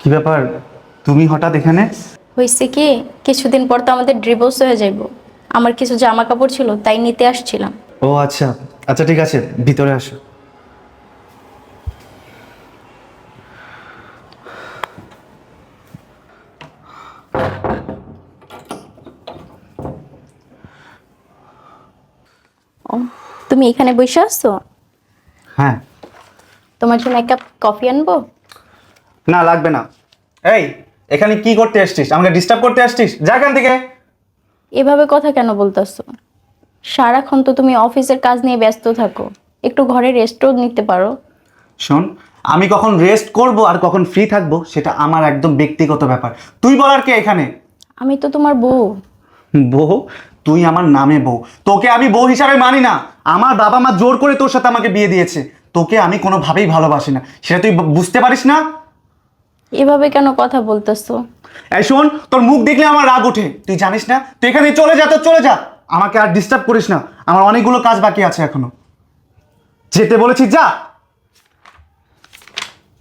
কি ব্যাপার? তুমি হঠাৎ এখানে? হয়েছে কি কিছুদিন পর তো আমাদের ডিভোর্স হয়ে যাইব। আমার কিছু জামা কাপড় ছিল তাই নিতে আসছিলাম। ও আচ্ছা আচ্ছা ঠিক আছে ভিতরে আসো। ও তুমি এখানে বসে আসছো হ্যাঁ। তোমার জন্য এক কাপ কফি আনব? না লাগবে না। এই এখানে কি করতে আসছিস? আমাকে ডিস্টার্ব করতে আসছিস? যা এখান থেকে। এভাবে কথা কেন বলতেছো? সারাক্ষণ তো তুমি অফিসের কাজ নিয়ে ব্যস্ত থাকো। একটু ঘরে রেস্টও নিতে পারো। শোন আমি কখন রেস্ট করব আর কখন ফ্রি থাকব সেটা আমার একদম ব্যক্তিগত ব্যাপার। তুই বলার কে এখানে? আমি তো তোমার বউ। বউ? তুই আমার নামে বউ। তোকে আমি বউ হিসাবে মানি না। আমার বাবা মা জোর করে তোর সাথে আমাকে বিয়ে দিয়েছে। তোকে আমি কোনোভাবেই ভালোবাসি না। সেটা তুই বুঝতে পারিস না? এভাবে কেন কথা বলতেছো? এই শোন তোর মুখ দেখলে আমার রাগ ওঠে। তুই জানিস না? তুই এখানে চলে যা তো চলে যা। আমাকে আর ডিস্টার্ব করিস না। আমার অনেকগুলো কাজ বাকি আছে এখনও। যেতে বলেছি যা।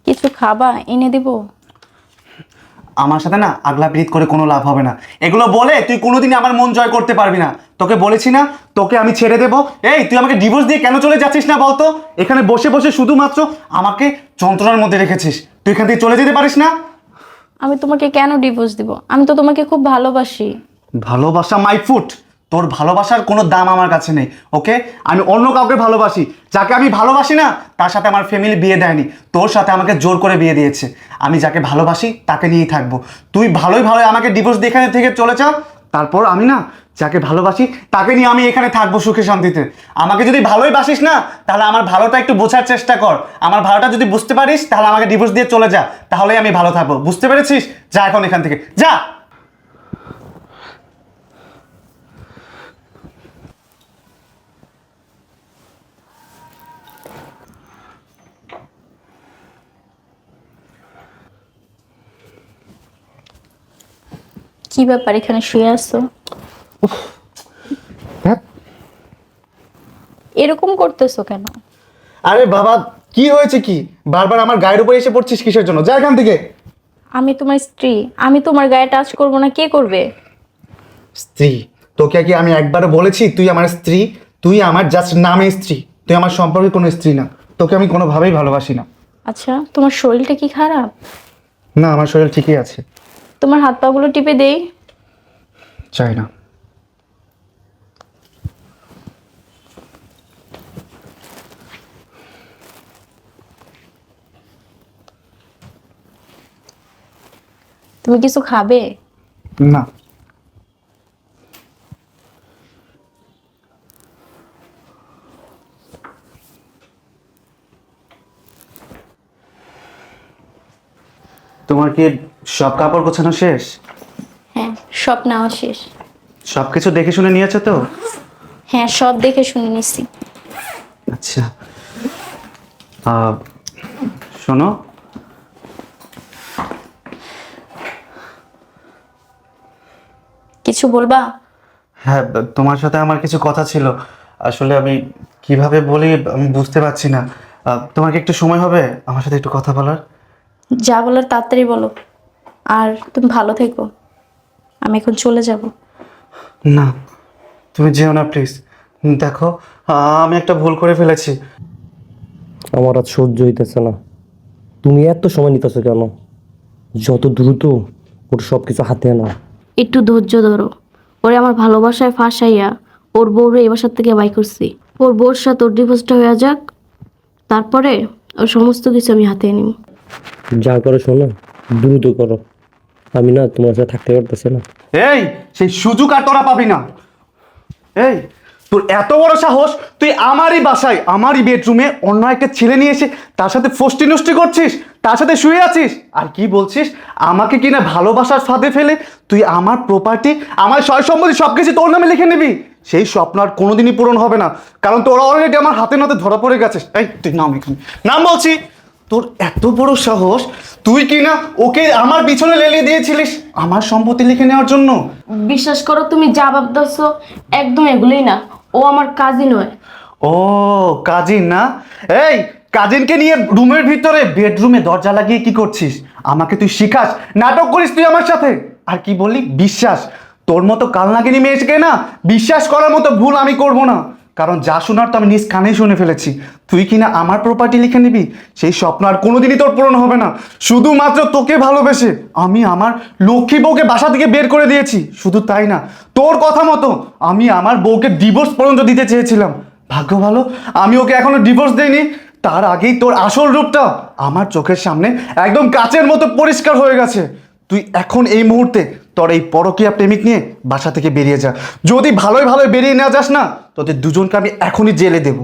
কিছু খাবা এনে দিব? আমার সাথে না আগলা পিড়িত করে কোনো লাভ হবে না। এগুলো বলে তুই কোনোদিনই আমার মন জয় করতে পারবি না। তোকে বলেছি না তোকে আমি ছেড়ে দেবো। এই তুই আমাকে ডিভোর্স দিয়ে কেন চলে যাচ্ছিস না বলতো? এখানে বসে বসে শুধুমাত্র আমাকে যন্ত্রণার মধ্যে রেখেছিস। তুই এখান থেকে চলে যেতে পারিস না? আমি তোমাকে কেন ডিভোর্স দিব? আমি তো তোমাকে খুব ভালোবাসি। ভালোবাসা মাই ফুট। তোর ভালোবাসার কোনো দাম আমার কাছে নেই ওকে আমি অন্য কাউকে ভালোবাসি, যাকে আমি ভালোবাসি না, তার সাথে আমার ফ্যামিলি বিয়ে দেয়নি, তোর সাথে আমাকে জোর করে বিয়ে দিয়েছে। আমি যাকে ভালোবাসি, তাকে নিয়েই থাকব। তুই ভালোই ভালোই আমাকে ডিভোর্স দিয়ে এখানে থেকে চলে যা তারপর আমি না যাকে ভালোবাসি, তাকে নিয়ে আমি এখানে থাকব সুখে শান্তিতে। আমাকে যদি ভালোই বাসিস না, তাহলে আমার ভালোটা একটু বোঝার চেষ্টা কর। আমার ভালোটা যদি বুঝতে পারিস, তাহলে আমাকে ডিভোর্স দিয়ে চলে যা, তাহলেই আমি ভালো থাকব। বুঝতে পেরেছিস? যা এখন এখান থেকে। যা! কি ব্যাপার এখানে শুয়ে আসছো এরকম করতেছো কেন? আরে বাবা কি হয়েছে কি? বারবার আমার গায়ের উপরে এসে পড়ছিস কিসের জন্য? যা এখান থেকে। আমি তোমার স্ত্রী। আমি তোমার গায়ে টাচ করব না কে করবে? স্ত্রী তোকে কি আমি একবারও বলেছি তুই আমার স্ত্রী? তুই আমার জাস্ট নামে স্ত্রী। তুই আমার সম্পর্কে কোনো স্ত্রী না। তোকে আমি কোনোভাবেই ভালোবাসি না। আচ্ছা তোমার শরীরটা কি খারাপ? না আমার শরীর ঠিকই আছে। তোমার হাত পাগুলো টিপে দেই? চাই না। তুমি কিছু খাবে? না। তোমার কি সব কাপড় গোছানো শেষ? হ্যাঁ সব নেওয়া শেষ। সব কিছু দেখে শুনে নিয়েছো তো? হ্যাঁ সব দেখে শুনে নিছি। আচ্ছা। আহ, শোনো। কিছু বলবা? হ্যাঁ তোমার সাথে আমার কিছু কথা ছিল। আসলে আমি কীভাবে বলি আমি বুঝতে পারছি না। আহ, তোমার কি একটু সময় হবে আমার সাথে একটু কথা বলার? যা বলার তাড়াতাড়ি বলো। আর তুমি ভালো থেকো। আমি এখন চলে যাব। না তুমি যেও না প্লিজ। দেখো আমি একটা ভুল করে ফেলেছি। আমার আর সহ্য হইতেছে না। তুমি এত সময় নিতেছো কেন? যত দ্রুত ওর সব কিছু হাতে আনা একটু ধৈর্য ধরো। ওরে আমার ভালোবাসায় ফাঁসাইয়া ওর বউরে এই বাসার থেকে বাই করছি। ওর বউর সাথে ওর ডিভোর্সটা হয়ে যাক। তারপরে ওর সমস্ত কিছু আমি হাতে নিব। যা করো শোনো দ্রুত করো। আমি না, তোমার সাথে থাকতে পারতেছি না। এই, সেই সুযোগ আর তোরা পাবি না। এই, তোর এত বড় সাহস, তুই আমারই বাসায়, আমারই বেডরুমে অন্য একটা ছেলে নিয়ে এসে তার সাথে ফষ্টি নষ্টি করছিস, তার সাথে শুয়ে আছিস। আর কি বলছিস, আমাকে কিনা ভালোবাসার ফাঁদে ফেলে তুই আমার প্রপার্টি আমার সয় সম্পত্তি সব কিছু তোর নামে লিখে নিবি? সেই স্বপ্ন আর কোনোদিনই পূরণ হবে না। কারণ তোরা অলরেডি আমার হাতে নাতে ধরা পড়ে গেছিস। এই, তুই নাম এখানে। নাম বলছি তোর এত বড় সাহস? তুই কি না ওকে আমার পিছনে লেলিয়ে দিয়েছিলিস? আমার সম্পত্তি লিখে নেওয়ার জন্য? বিশ্বাস করো তুমি যা ভাবতেছ একদম এগুলোই না। ও আমার কাজই নয়। ও কাজিন না? এই কাজিনকে নিয়ে রুমের ভিতরে বেডরুমে দরজা লাগিয়ে কি করছিস? আমাকে তুই শিখাস নাটক করিস তুই আমার সাথে। আর কি বললি? বিশ্বাস। তোর মতো কালনাগিনী মেয়েকে না বিশ্বাস করার মতো ভুল আমি করব না। কারণ যা শোনার তো আমি নিজ কানেই শুনে ফেলেছি। তুই কি না আমার প্রপার্টি লিখে নিবি? সেই স্বপ্ন আর কোনোদিনই তোর পূরণ হবে না। শুধুমাত্র তোকে ভালোবেসে আমি আমার লক্ষ্মী বউকে বাসা থেকে বের করে দিয়েছি। শুধু তাই না, তোর কথা মতো আমি আমার বউকে ডিভোর্স পর্যন্ত দিতে চেয়েছিলাম। ভাগ্য ভালো, আমি ওকে এখনও ডিভোর্স দিইনি। তার আগেই তোর আসল রূপটা আমার চোখের সামনে একদম কাচের মতো পরিষ্কার হয়ে গেছে। তুই এখন এই মুহূর্তে তোর এই পরকীয়া প্রেমিক নিয়ে বাসা থেকে বেরিয়ে যা। যদি ভালোই ভালোই বেরিয়ে না যাস না তোদের দুজনকে আমি এখনই জেলে দেবো।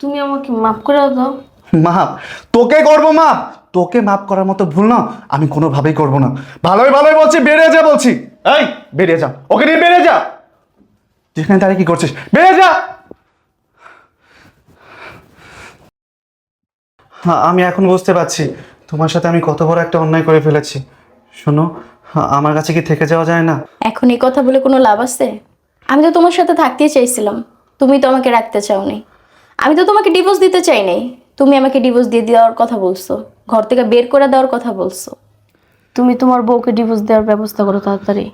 তুমি আমাকে মাফ করে দাও। মাপ তোকে করব মাপ তোকে মাপ করার মতো ভুল না আমি কোনোভাবেই করব না। ভালোই ভালোই বলছি বেরিয়ে যা বলছি। এই বেরিয়ে যা। ওকে নিয়ে বেরিয়ে যা। এখানে দাঁড়িয়ে কি করছিস? বেরিয়ে যা। হ্যাঁ আমি এখন বুঝতে পারছি। তোমার সাথে আমি কত বড় একটা অন্যায় করে ফেলেছি। শোনো আমার কাছে কি থেকে যাওয়া যায় না? এখন এই কথা বলে কোনো লাভ আছে? আমি তো তোমার সাথে থাকতেই চাইছিলাম। তুমি তো আমাকে রাখতে চাওনি। আমি তো তোমাকে ডিভোর্স দিতে চাই নাই। তুমি আমাকে ডিভোর্স দিয়ে দেওয়ার কথা বলছো। ঘর থেকে বের করে দেওয়ার কথা বলছো। তুমি তোমার বউকে ডিভোর্স দেওয়ার ব্যবস্থা করো তাড়াতাড়ি।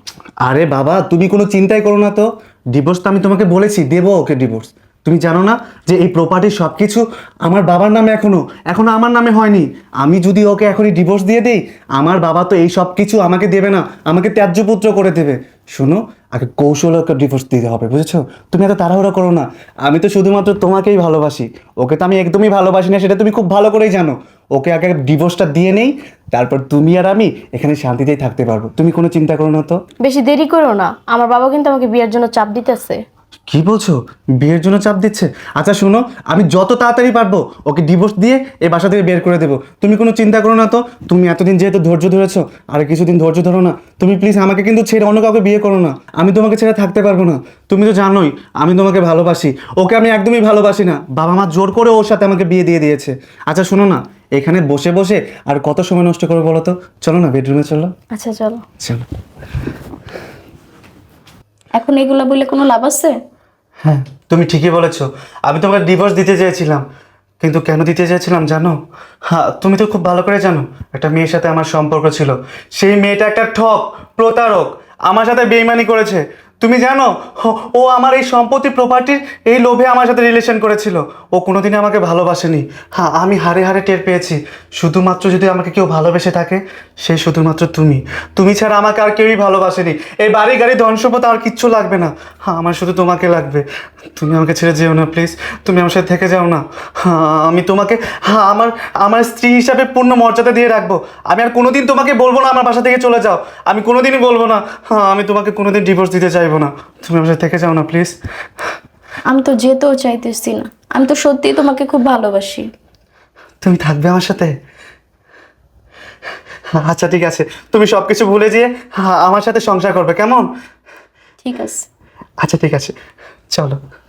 আরে বাবা তুমি কোনো চিন্তাই করো না তো। ডিভোর্স তো আমি তোমাকে বলেছি দেবো ওকে ডিভোর্স তুমি জানো না যে এই প্রপার্টির সব কিছু আমার বাবার নামে এখনও এখনও আমার নামে হয়নি। আমি যদি ওকে এখনই ডিভোর্স দিয়ে দিই, আমার বাবা তো এই সব কিছু আমাকে দেবে না, আমাকে ত্যায্য পুত্র করে দেবে। শোনো, আগে কৌশলে ওকে ডিভোর্স দিতে হবে, বুঝেছ? তুমি এত তাড়াহুড়ো করো না। আমি তো শুধুমাত্র তোমাকেই ভালোবাসি। ওকে তো আমি একদমই ভালোবাসি না, সেটা তুমি খুব ভালো করেই জানো। ওকে আগে ডিভোর্সটা দিয়ে নেই, তারপর তুমি আর আমি এখানে শান্তিতেই থাকতে পারব। তুমি কোনো চিন্তা করো না তো। বেশি দেরি করো না। আমার বাবা কিন্তু আমাকে বিয়ের জন্য চাপ দিতেছে। কি বলছো? বিয়ের জন্য চাপ দিচ্ছে? আচ্ছা শোনো আমি যত তাড়াতাড়ি পারব ওকে ডিভোর্স দিয়ে এই বাসা থেকে বের করে দেবো। তুমি কোনো চিন্তা করো না তো। তুমি এতদিন যেহেতু ধৈর্য ধরেছো আর কিছুদিন ধৈর্য ধরো না তুমি প্লিজ আমাকে কিন্তু ছেড়ে অন্য কাউকে বিয়ে করো না। আমি তোমাকে ছেড়ে থাকতে পারব না। তুমি তো জানোই আমি তোমাকে ভালোবাসি। ওকে আমি একদমই ভালোবাসি না। বাবা মা জোর করে ওর সাথে আমাকে বিয়ে দিয়ে দিয়েছে। আচ্ছা শোনো না এখানে বসে বসে আর কত সময় নষ্ট করব বলো তো? চলো না বেডরুমে চলো। আচ্ছা চলো। চলো। এখন এগুলো বলে কোনো লাভ আছে? হ্যাঁ তুমি ঠিকই বলেছ। আমি তোমাকে ডিভোর্স দিতে চেয়েছিলাম। কিন্তু কেন দিতে চেয়েছিলাম জানো? হ্যাঁ তুমি তো খুব ভালো করে জানো, একটা মেয়ের সাথে আমার সম্পর্ক ছিল। সেই মেয়েটা একটা ঠক, প্রতারক, আমার সাথে বেইমানি করেছে। তুমি জানো, ও- আমার এই সম্পত্তি প্রপার্টির এই লোভে আমার সাথে রিলেশন করেছিল। ও কোনোদিনই আমাকে ভালোবাসেনি। হ্যাঁ আমি হারে হারে টের পেয়েছি। শুধুমাত্র যদি আমাকে কেউ ভালোবেসে থাকে, সে শুধুমাত্র তুমি। তুমি ছাড়া আমাকে আর কেউই ভালোবাসেনি। এই বাড়ি, গাড়ি, ধন সম্পদ আর কিচ্ছু লাগবে না। হ্যাঁ আমার শুধু তোমাকে লাগবে। তুমি আমাকে ছেড়ে যেও না প্লিজ তুমি আমার সাথে থেকে যাও না। হ্যাঁ আমি তোমাকে হ্যাঁ আমার আমার স্ত্রী হিসাবে পূর্ণ মর্যাদা দিয়ে রাখব। আমি আর কোনোদিন তোমাকে বলব না আমার বাসা থেকে চলে যাও। আমি কোনোদিনই বলব না। হ্যাঁ আমি তোমাকে কোনোদিন ডিভোর্স দিতে চাইব না। তুমি আমার সাথে থেকে যাও না প্লিজ আমি তো যেতেও চাইতেছি না। আমি তো সত্যি তোমাকে খুব ভালোবাসি। তুমি থাকবে আমার সাথে? আচ্ছা ঠিক আছে। তুমি সবকিছু ভুলে যেয়ে আমার সাথে সংসার করবে কেমন? ঠিক আছে। আচ্ছা ঠিক আছে। চলো।